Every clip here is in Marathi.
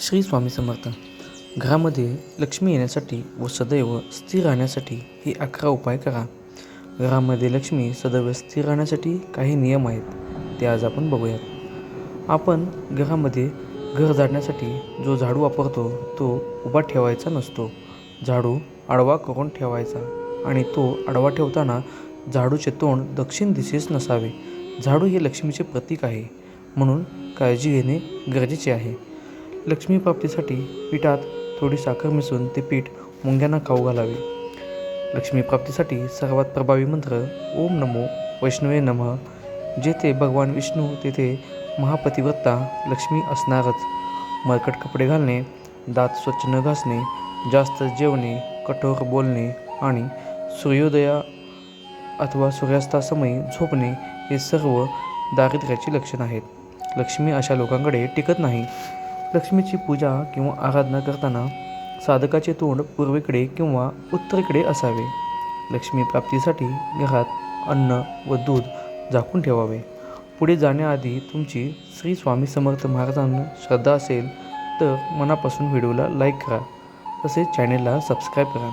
श्री स्वामी समर्थ. घरामध्ये लक्ष्मी येण्यासाठी व सदैव स्थिर राहण्यासाठी हे अकरा उपाय करा. घरामध्ये लक्ष्मी सदैव स्थिर राहण्यासाठी काही नियम आहेत ते आज आपण बघूयात. आपण घरामध्ये घर झाडण्यासाठी जो झाडू वापरतो तो उभा ठेवायचा नसतो. झाडू आडवा करून ठेवायचा आणि तो आडवा ठेवताना झाडूचे तोंड दक्षिण दिशेस नसावे. झाडू हे लक्ष्मीचे प्रतीक आहे म्हणून काळजी घेणे गरजेचे आहे. लक्ष्मी प्राप्तीसाठी पिठात थोडी साखर मिसळून ते पीठ मुंग्यांना खाऊ घालावे. लक्ष्मी प्राप्तीसाठी सर्वात प्रभावी मंत्र ओम नमो वैष्णवे नमः. जेथे भगवान विष्णू तेथे महापतिव्रता लक्ष्मी असणारच. मरकट कपडे घालणे दात स्वच्छ न घासणे जास्त जेवणे कठोर बोलणे आणि सूर्योदया अथवा सूर्यास्तासमयी झोपणे हे सर्व दारिद्र्याची लक्षणं आहेत. लक्ष्मी अशा लोकांकडे टिकत नाही. लक्ष्मीची पूजा किंवा आराधना करताना साधकाचे तोंड पूर्वेकडे किंवा उत्तरेकडे असावे. लक्ष्मी प्राप्तीसाठी घरात अन्न व दूध झाकून ठेवावे. पुढे जाण्याआधी तुमची श्री स्वामी समर्थ महाराजांना श्रद्धा असेल तर मनापासून व्हिडिओला लाईक करा. तसेच चॅनेलला सबस्क्राईब करा.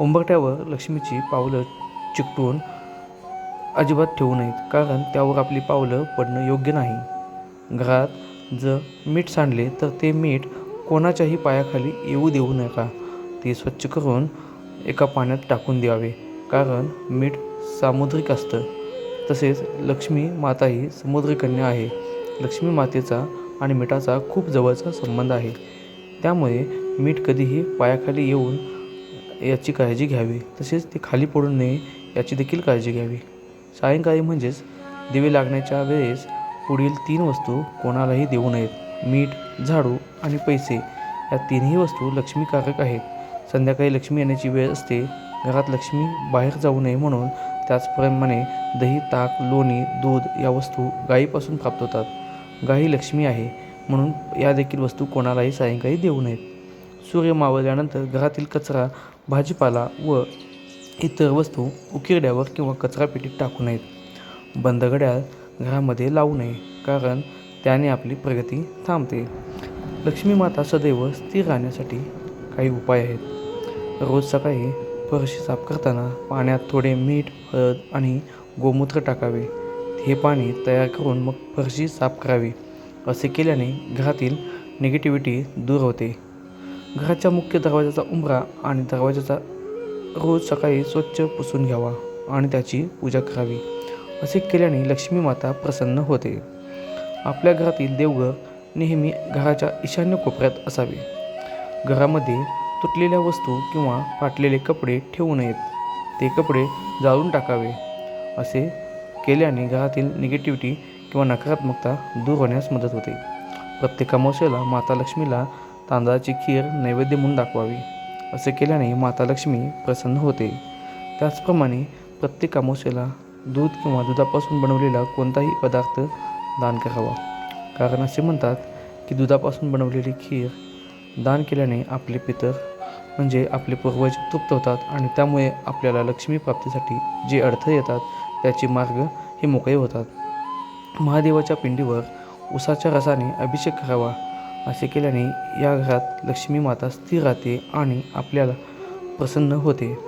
उंबरठ्यावर लक्ष्मीची पावलं चिकटून अजिबात ठेवू नयेत कारण त्यावर आपली पावलं पडणं योग्य नाही. घरात जर मीठ सांडले तर ते मीठ कोणाच्याही पायाखाली येऊ देऊ नका. ते स्वच्छ करून एका पाण्यात टाकून द्यावे कारण मीठ सामुद्रिक असतं. तसेच लक्ष्मी माता ही समुद्रकन्या आहे. लक्ष्मी मातेचा आणि मिठाचा खूप जवळचा संबंध आहे. त्यामुळे मीठ कधीही पायाखाली येऊन याची काळजी घ्यावी तसेच ते खाली पडू नये याची देखील काळजी घ्यावी. सायंकाळी म्हणजेच दिवे लागण्याच्या वेळेस पुढील तीन वस्तू कोणालाही देऊ नयेत. मीठ झाडू आणि पैसे या तिन्ही वस्तू लक्ष्मीकारक आहेत. संध्याकाळी लक्ष्मी येण्याची वेळ असते. घरात लक्ष्मी बाहेर जाऊ नये म्हणून त्याचप्रमाणे दही ताक लोणी दूध या वस्तू गायीपासून प्राप्त होतात. गायी लक्ष्मी आहे म्हणून या देखील वस्तू कोणालाही सायंकाळी देऊ नयेत. सूर्य मावळल्यानंतर घरातील कचरा भाजीपाला व इतर वस्तू उकिरड्यावर किंवा कचरापेटीत टाकू नयेत. बंद घड्याळ घरामध्ये लावू नये कारण त्याने आपली प्रगती थांबते. लक्ष्मी माता सदैव स्थिर राहण्यासाठी काही उपाय आहेत. रोज सकाळी फरशी साफ करताना पाण्यात थोडे मीठ हळद आणि गोमूत्र टाकावे. हे पाणी तयार करून मग फरशी साफ करावी असे केल्याने घरातील निगेटिव्हिटी दूर होते. घराच्या मुख्य दरवाजाचा उंबरा आणि दरवाजाचा रोज सकाळी स्वच्छ पुसून घ्यावा आणि त्याची पूजा करावी. असे केल्याने लक्ष्मी माता प्रसन्न होते. आपल्या घरातील देवघर नेहमी घराच्या ईशान्य कोपऱ्यात असावे. घरामध्ये तुटलेल्या वस्तू किंवा फाटलेले कपडे ठेवू नयेत. ते कपडे जाळून टाकावे. असे केल्याने घरातील निगेटिव्हिटी किंवा नकारात्मकता दूर होण्यास मदत होते. प्रत्येक अमावस्येला माता लक्ष्मीला तांदळाची खीर नैवेद्य म्हणून दाखवावी. असे केल्याने माता लक्ष्मी प्रसन्न होते. त्याचप्रमाणे प्रत्येक अमावस्येला दूध किंवा दुधापासून बनवलेला कोणताही पदार्थ दान करावा. कारण असे म्हणतात की दुधापासून बनवलेली खीर दान केल्याने आपले पितर म्हणजे आपले पूर्वज तृप्त होतात आणि त्यामुळे आपल्याला लक्ष्मी प्राप्तीसाठी जे अडथळे येतात त्याचे मार्ग हे मोकळे होतात. महादेवाच्या पिंडीवर उसाच्या रसाने अभिषेक करावा असे केल्याने या घरात लक्ष्मी माता स्थिर राहते आणि आपल्याला प्रसन्न होते.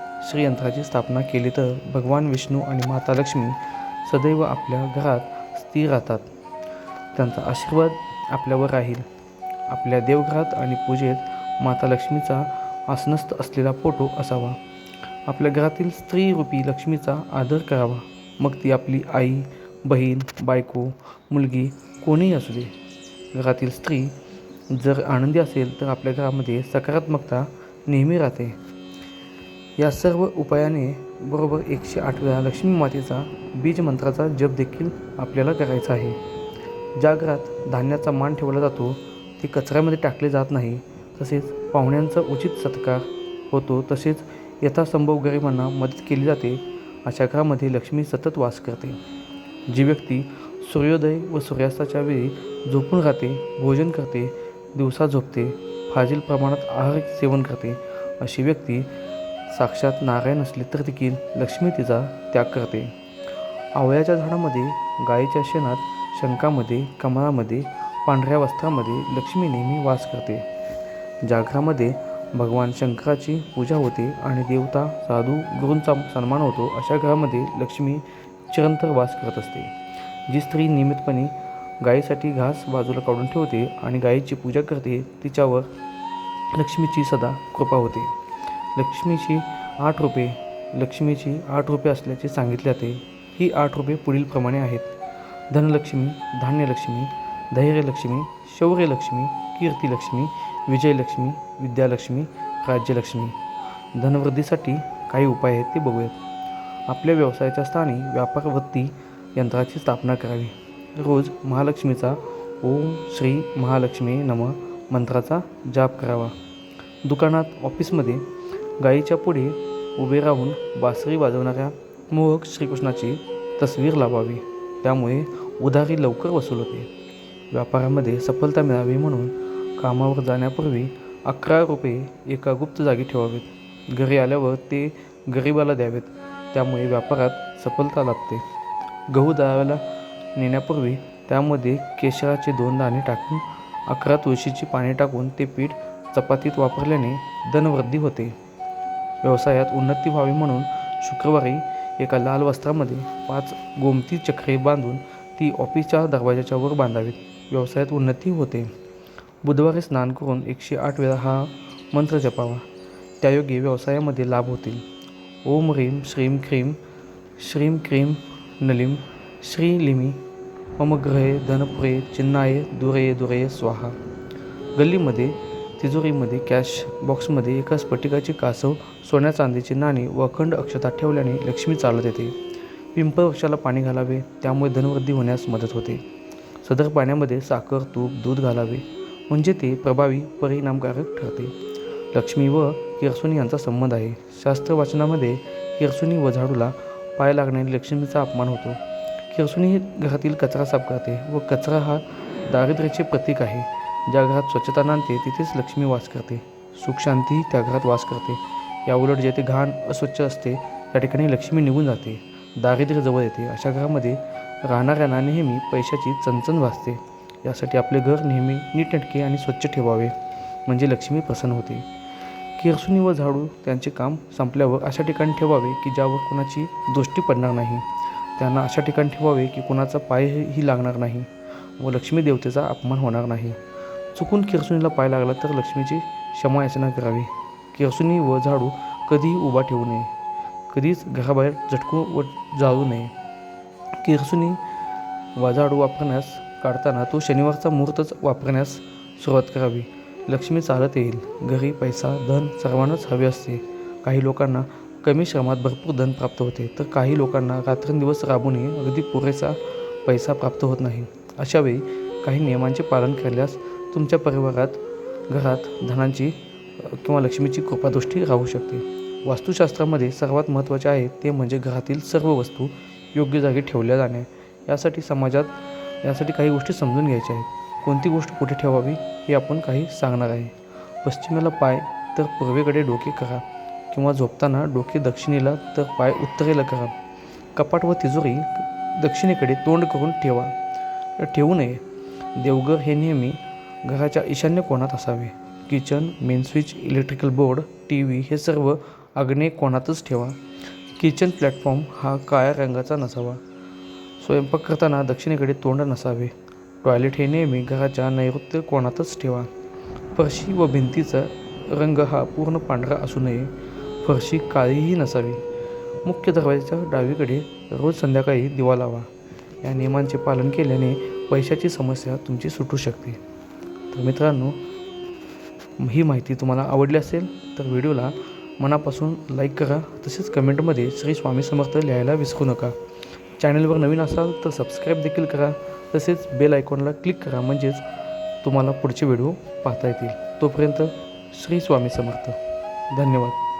श्रीयंत्राची स्थापना केली तर भगवान विष्णू आणि माता लक्ष्मी सदैव आपल्या घरात स्थिर राहतात. त्यांचा आशीर्वाद आपल्यावर राहील. आपल्या देवघरात आणि पूजेत माता लक्ष्मीचा आसनस्थ असलेला फोटो असावा. आपल्या घरातील स्त्रीरूपी लक्ष्मीचा आदर करावा. मग ती आपली आई बहीण बायको मुलगी कोणीही असू दे. घरातील स्त्री जर आनंदी असेल तर आपल्या घरामध्ये सकारात्मकता नेहमी राहते. या सर्व उपायाने बरोबर एकशे आठ वेळा लक्ष्मी मातेचा बीज मंत्राचा जप देखील आपल्याला करायचा आहे. ज्या घरात धान्याचा मान ठेवला जातो ते कचऱ्यामध्ये टाकले जात नाही तसेच पाहुण्यांचा उचित सत्कार होतो तसेच यथासंभव गरिबांना मदत केली जाते अशा घरामध्ये लक्ष्मी सतत वास करते. जी व्यक्ती सूर्योदय व सूर्यास्ताच्या वेळी झोपून राहते भोजन करते दिवसा झोपते फाजील प्रमाणात आहार सेवन करते अशी व्यक्ती साक्षात नारायण असले तर देखील लक्ष्मी तिचा त्याग करते. आवळ्याच्या झाडामध्ये गायीच्या शेणात शंखामध्ये कमळामध्ये पांढऱ्या वस्त्रामध्ये लक्ष्मी नेहमी वास करते. ज्या घरामध्ये भगवान शंकराची पूजा होते आणि देवता साधू गुरूंचा सन्मान होतो अशा घरामध्ये लक्ष्मी चिरंतर वास करत असते. जी स्त्री नियमितपणे गायीसाठी घास बाजूला काढून ठेवते आणि गायीची पूजा करते तिच्यावर लक्ष्मीची सदा कृपा होते. लक्ष्मीची आठ रुपये लक्ष्मीची आठ रुपये असल्याचे सांगितले जाते. ही आठ रुपये पुढीलप्रमाणे आहेत. धनलक्ष्मी धान्यलक्ष्मी धैर्यलक्ष्मी शौर्यलक्ष्मी कीर्तिलक्ष्मी विजयलक्ष्मी विद्यालक्ष्मी राज्यलक्ष्मी. धनवृद्धीसाठी काही उपाय आहेत ते बघूयात. आपल्या व्यवसायाच्या स्थानी व्यापार वृत्ती यंत्राची स्थापना करावी. रोज महालक्ष्मीचा ओम श्री महालक्ष्मी नम मंत्राचा जाप करावा. दुकानात ऑफिसमध्ये गायीच्या पुढे उभे राहून बासरी वाजवणाऱ्या मोहक श्रीकृष्णाची तस्वीर लावावी त्यामुळे उधारी लवकर वसूल होते. व्यापारामध्ये सफलता मिळावी म्हणून कामावर जाण्यापूर्वी अकरा रुपये एका गुप्त जागी ठेवावेत. घरी आल्यावर ते गरिबाला द्यावेत. त्यामुळे व्यापारात सफलता लाभते. गहू दळायला नेण्यापूर्वी त्यामध्ये केशराचे दोन दाणे टाकून अकरा तुळशीची पाने टाकून ते पीठ चपातीत वापरल्याने धनवृद्धी होते. व्यवसायात उन्नती व्हावी म्हणून शुक्रवारी एका लाल वस्त्रामध्ये पाच गोमती चक्रे बांधून ती ऑफिसच्या दरवाजाच्या वर बांधावीत. व्यवसायात उन्नती होते. बुधवारी स्नान करून एकशे आठ वेळा हा मंत्र जपावा. त्यायोगे व्यवसायामध्ये लाभ होतील. ओम ह्रीम श्रीम क्रीम श्रीम क्रीम नलिम श्रीलिमी मम ग्रहे धनपुरे चिन्नाये दुरये दुरये स्वाहा. गल्लीमध्ये तिजोरीमध्ये कॅश बॉक्समध्ये एका स्फटिकाची कासव सोन्या चांदीची नाणी व अखंड अक्षता ठेवल्याने लक्ष्मी चालत येते. पिंपळ वृक्षाला पाणी घालावे त्यामुळे धनवृद्धी होण्यास मदत होते. सदर पाण्यामध्ये साखर तूप दूध घालावे म्हणजे ते प्रभावी परिणामकारक ठरते. लक्ष्मी व किरसुनी यांचा संबंध आहे. शास्त्र वाचनामध्ये किरसुनी व झाडूला पाय लागण्याने लक्ष्मीचा अपमान होतो. किरसुनी घरातील कचरा साफ करते व कचरा हा दारिद्र्याचे प्रतीक आहे. ज्या घरात स्वच्छता नांदते तिथेच लक्ष्मी वास करते. सुखशांतीही त्या घरात वास करते. याउलट जेथे घाण अस्वच्छ असते त्या ठिकाणी लक्ष्मी निघून जाते. दारिद्र्य जवळ येते. अशा घरामध्ये राहणाऱ्यांना नेहमी पैशाची चणचण भासते. यासाठी आपले घर नेहमी नीटनेटके आणि स्वच्छ ठेवावे म्हणजे लक्ष्मी प्रसन्न होते. किरसुनी व झाडू त्यांचे काम संपल्यावर अशा ठिकाणी ठेवावे की ज्यावर कुणाची दृष्टी पडणार नाही. त्यांना अशा ठिकाणी ठेवावे की कुणाचा पायही लागणार नाही व लक्ष्मी देवतेचा अपमान होणार नाही. चुकून किरसुनीला पाय लागला तर लक्ष्मीची क्षमायाचना करावी. किरसुनी व झाडू कधीही उभा ठेवू नये. कधीच घराबाहेर झटकू व जाळू नये. किरसुनी व झाडू वापरण्यास काढताना तो शनिवारचा मुहूर्तच वापरण्यास सुरुवात करावी. लक्ष्मी चालत येईल. घरी पैसा धन सर्वांनाच हवे असते. काही लोकांना कमी श्रमात भरपूर धन प्राप्त होते. तर काही लोकांना रात्रंदिवस राबूनही अगदी पुरेसा पैसा प्राप्त होत नाही. अशावेळी काही नियमांचे पालन केल्यास तुमच्या परिवारात घरात धनांची किंवा लक्ष्मीची कृपादृष्टी राहू शकते. वास्तुशास्त्रामध्ये सर्वात महत्त्वाचे आहे ते म्हणजे घरातील सर्व वस्तू योग्य जागी ठेवल्या जाणे. यासाठी समाजात यासाठी काही गोष्टी समजून घ्यायच्या आहेत. कोणती गोष्ट कुठे ठेवावी हे आपण काही सांगणार आहे. पश्चिमेला पाय तर पूर्वेकडे डोके करा किंवा झोपताना डोके दक्षिणेला तर पाय उत्तरेला करा. कपाट व तिजोरी दक्षिणेकडे तोंड करून ठेवा. ठेवू नये. देवघर हे नेहमी घराच्या ईशान्य कोणात असावे. Kitchen main switch electrical board T V हे सर्व आग्नेय कोणातच ठेवा. किचन प्लॅटफॉर्म हा काळ्या रंगाचा नसावा. स्वयंपाक करताना दक्षिणेकडे तोंड नसावे. टॉयलेट हे नेहमी घराच्या नैऋत्य कोणातच ठेवा. फरशी व भिंतीचा रंग हा पूर्ण पांढरा असू नये. फरशी काळीही नसावी. मुख्य दरवाजाच्या डावीकडे रोज संध्याकाळी दिवा लावा. या नियमांचे पालन केल्याने पैशाची समस्या तुमची सुटू शकते. तर मित्रांनो ही माहिती तुम्हाला आवडली असेल तर व्हिडिओला मनापासून लाईक करा तसेच कमेंटमध्ये श्री स्वामी समर्थ लिहायला विसरू नका. चॅनलवर नवीन असाल तर सबस्क्राईब देखील करा तसेच बेल आयकॉनला क्लिक करा म्हणजेच तुम्हाला पुढचे व्हिडिओ पाहता येतील. तोपर्यंत श्री स्वामी समर्थ. धन्यवाद.